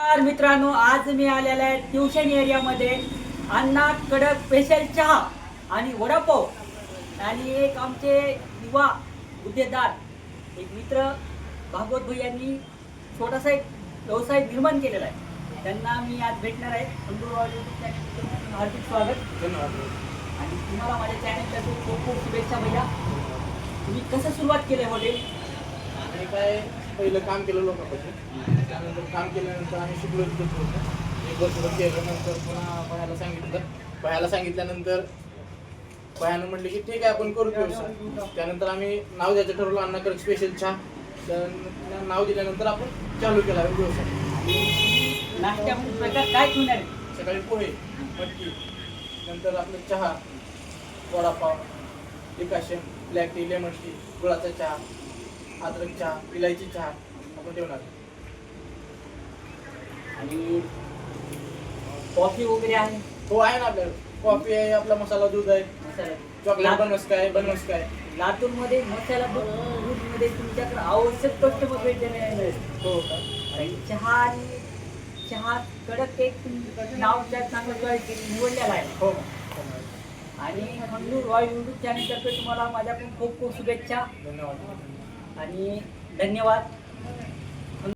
नमस्कार मित्रांनो आज मी आलेला आहे ट्युशन एरियामध्ये अण्णा कडक स्पेशल चहा आणि वडापाव आणि एक आमचे युवा उद्योगदार एक मित्र भागवत भैयांनी छोटासा एक व्यवसाय निर्माण केलेला आहे. त्यांना मी आज भेटणार आहे. खंडूरवाड हार्दिक स्वागत. धन्यवाद आणि तुम्हाला माझ्या चॅनलच्या खूप खूप शुभेच्छा भैया. तुम्ही कसं सुरुवात केलं हॉटेल आणि काय पहिलं काम केलं लोकांपाशी. त्यानंतर काम केल्यानंतर आम्ही शिकलो तिथं एक वर्ष केलं नंतर पुन्हा पहायला सांगितलं. पहायला सांगितल्यानंतर पहायनं म्हटलं की ठीक आहे आपण करू व्यवसाय त्यानंतर आम्ही नाव द्यायचं ठरवलं अण्णाकडे स्पेशल चहा. तर नाव दिल्यानंतर आपण चालू केला व्यवसाय. नाश्त्यामध्ये प्रकार काय ठेवणार आहे? सकाळी पोहे मटकी नंतर आपलं चहा vada pav decoction black tea lemon tea गुळाचा चहा. अद्रक चहा इलायची चहा आपण ठेवणार. आणि कॉफी वगैरे आहे? हो आहे ना आपल्याकडे. कॉफी आहे आपला मसाला दूध आहे. मसाला. चॉकलेट बनवस्का आहे बनवस्का आहे लातूरमध्ये मसाला दूधमध्ये तुमच्याकडे आवश्यक कस्टमर भेटले हो का? आणि चहा आणि चहा कडक एक नाव त्या चांगलं निवडलेला आहे. हो. आणि खंडूर रॉय युट्यूब चॅनलतर्फे तुम्हाला माझ्याकडून खूप खूप शुभेच्छा. धन्यवाद. आणि धन्यवाद.